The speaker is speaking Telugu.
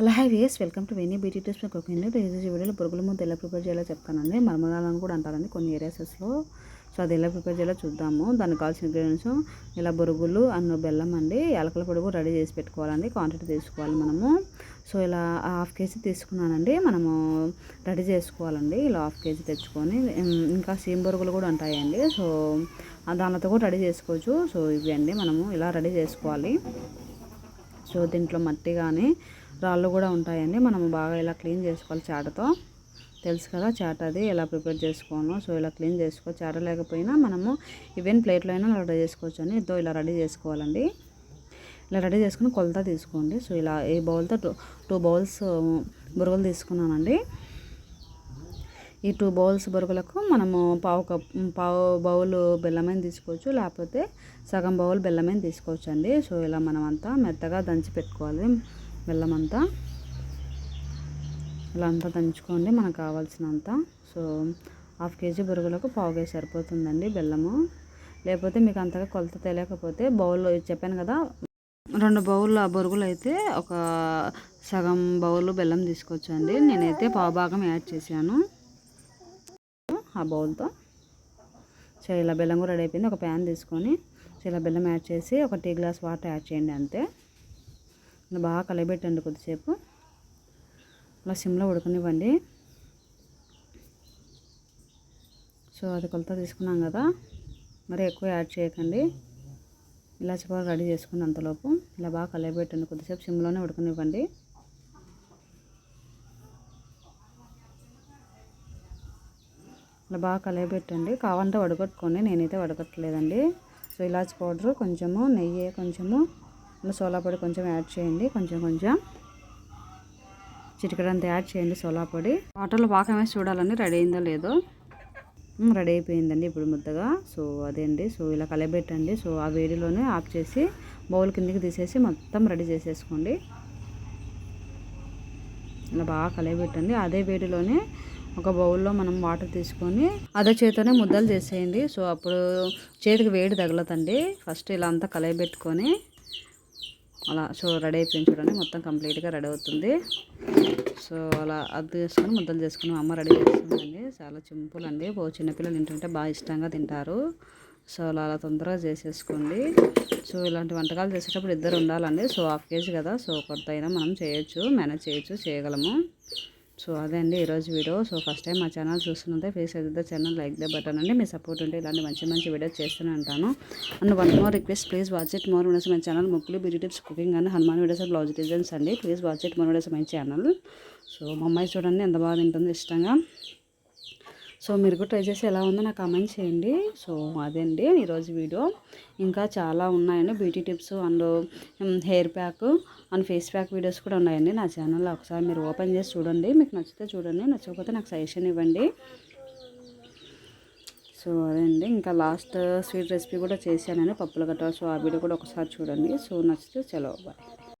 Hello hi viewers welcome to Veni beauty tips cooking ఈరోజు వీడియోలో పురుగుల ముందు ఎలా ప్రిపేర్ చేయాలో చెప్తానండి. మర్మరాలను కూడా అంటారండి కొన్ని ఏరియాసెస్లో. సో అది ఎలా ప్రిపేర్ చేయాలో చూద్దాము. దానికి కావాల్సిన ఇంగ్రీడియంట్స్ ఇలా బొరుగులు అన్న బెల్లం అండి. ఎలకల పొడుగు రెడీ చేసి పెట్టుకోవాలండి. క్వాంటిటీ తీసుకోవాలి మనము. సో ఇలా హాఫ్ కేజీ తీసుకున్నానండి. మనము రెడీ చేసుకోవాలండి. ఇలా హాఫ్ కేజీ తెచ్చుకొని ఇంకా సీమ్ బొరుగులు కూడా ఉంటాయండి. సో దానితో కూడా రెడీ చేసుకోవచ్చు. సో ఇవి అండి మనము ఇలా రెడీ చేసుకోవాలి. సో దీంట్లో మట్టి కానీ రాళ్ళు కూడా ఉంటాయండి. మనం బాగా ఇలా క్లీన్ చేసుకోవాలి చాటతో. తెలుసు కదా చాట అది ఎలా ప్రిపేర్ చేసుకోను సో ఇలా క్లీన్ చేసుకో చాట లేకపోయినా మనము ఈవెన్ ప్లేట్లో అయినా రెడీ చేసుకోవచ్చు అని ఇదో ఇలా రెడీ చేసుకోవాలండి. ఇలా రెడీ చేసుకుని కొలత తీసుకోండి. సో ఇలా ఈ బౌల్తో టూ టూ బౌల్స్ బురుగులు తీసుకున్నానండి. ఈ టూ బౌల్స్ బొరుగులకు మనము పావు కప్ పావు బౌల్ బెల్లమైన తీసుకోవచ్చు. లేకపోతే సగం బౌల్ బెల్లమైన తీసుకోవచ్చు అండి సో ఇలా మనం అంతా మెత్తగా దంచి పెట్టుకోవాలి. బెల్లం అంతా ఇలా అంతా దంచుకోండి మనకు కావాల్సినంత. సో హాఫ్ కేజీ బురుగులకు పావు కేజీ సరిపోతుందండి బెల్లము. లేకపోతే మీకు అంతగా కొలత తెలియకపోతే బౌల్ చెప్పాను కదా రెండు బౌల్ బొరుగులు అయితే ఒక సగం బౌల్ బెల్లం తీసుకొచ్చండి నేనైతే పావు భాగం యాడ్ చేశాను. ఆ బౌల్తో. సో ఇలా బెల్లం కూడా రెడీ అయిపోయింది. ఒక ప్యాన్ తీసుకొని సో ఇలా బెల్లం యాడ్ చేసి ఒక టీ గ్లాస్ వాటర్ యాడ్ చేయండి అంతే. బాగా కలబెట్టండి కొద్దిసేపు. అలా సిమ్లో ఉడకనివ్వండి సో అది కొలత తీసుకున్నాం కదా. మరి ఎక్కువ యాడ్ చేయకండి. ఇలా పౌడర్ రెడీ చేసుకుని అంతలోపు ఇలా బాగా కలబెట్టండి. కొద్దిసేపు సిమ్లోనే ఉడకనివ్వండి ఇలా బాగా కలయబెట్టండి కావాలంటే వడగొట్టుకోండి. నేనైతే వడగొట్టలేదండి. సో ఇలాచి పౌడరు కొంచెము నెయ్యి కొంచెము సోలా పొడి కొంచెం యాడ్ చేయండి కొంచెం కొంచెం. చిటికడంత యాడ్ చేయండి సోలా పొడి. వాటర్లో పాకం వేసి చూడాలని రెడీ అయిందో లేదో. రెడీ అయిపోయిందండి ఇప్పుడు ముద్దగా. సో అదే అండి సో ఇలా కలబెట్టండి. సో ఆ వేడిలోనే ఆఫ్ చేసి బౌల్ కిందికి తీసేసి మొత్తం రెడీ చేసేసుకోండి. ఇలా బాగా కలబెట్టండి అదే వేడిలోనే ఒక బౌల్లో మనం వాటర్ తీసుకొని అదే చేతితోనే ముద్దలు చేసేయండి. సో అప్పుడు చేతికి వేడి తగలదండి. ఫస్ట్ ఇలా అంతా కలయబెట్టుకొని అలా సో రెడీ అయిపోయింది చూడండి మొత్తం కంప్లీట్గా రెడీ అవుతుంది. సో అలా అది చేసుకుని ముద్దలు చేసుకుని అమ్మ రెడీ చేస్తుందండి. చాలా సింపుల్ అండి. చిన్నపిల్లలు తింటుంటే బాగా ఇష్టంగా తింటారు. సో అలా అలా తొందరగా చేసేసుకోండి. సో ఇలాంటి వంటకాలు చేసేటప్పుడు ఇద్దరు ఉండాలండి. సో హాఫ్ కేజీ కదా సో కొత్త అయినా మనం చేయొచ్చు మేనేజ్ చేయొచ్చు చేయగలము. సో అదే అండి ఈరోజు వీడియో. సో ఫస్ట్ టైం మా ఛానల్ చూస్తున్నదే ఫేస్ అయితే ఛానల్ లైక్ ద బటన్ అండి. మీ సపోర్ట్ ఉంటే ఇలాంటి మంచి మంచి వీడియోస్ చేస్తూనే ఉంటాను. And one more request please watch it more videos. My channel ముక్కులు beauty tips cooking and Hanuman videos blouse designs అండి. Please watch it more videos my channel. So మా అమ్మాయి చూడండి ఎంత బాగా తింటుంది ఇష్టంగా. సో మీరు కూడా ట్రై చేసి ఎలా ఉందో నాకు కామెంట్ చేయండి. సో అదే అండి ఈరోజు వీడియో. ఇంకా చాలా ఉన్నాయండి beauty tips and hair pack and face pack videos కూడా ఉన్నాయండి నా ఛానల్లో. ఒకసారి మీరు ఓపెన్ చేసి చూడండి. మీకు నచ్చితే చూడండి నచ్చకపోతే నాకు సజెషన్ ఇవ్వండి. సో అదే అండి ఇంకా లాస్ట్ స్వీట్ రెసిపీ కూడా చేశానండి. పప్పుల గట్ట సో ఆ వీడియో కూడా ఒకసారి చూడండి. సో నచ్చితే చలో బాయ్.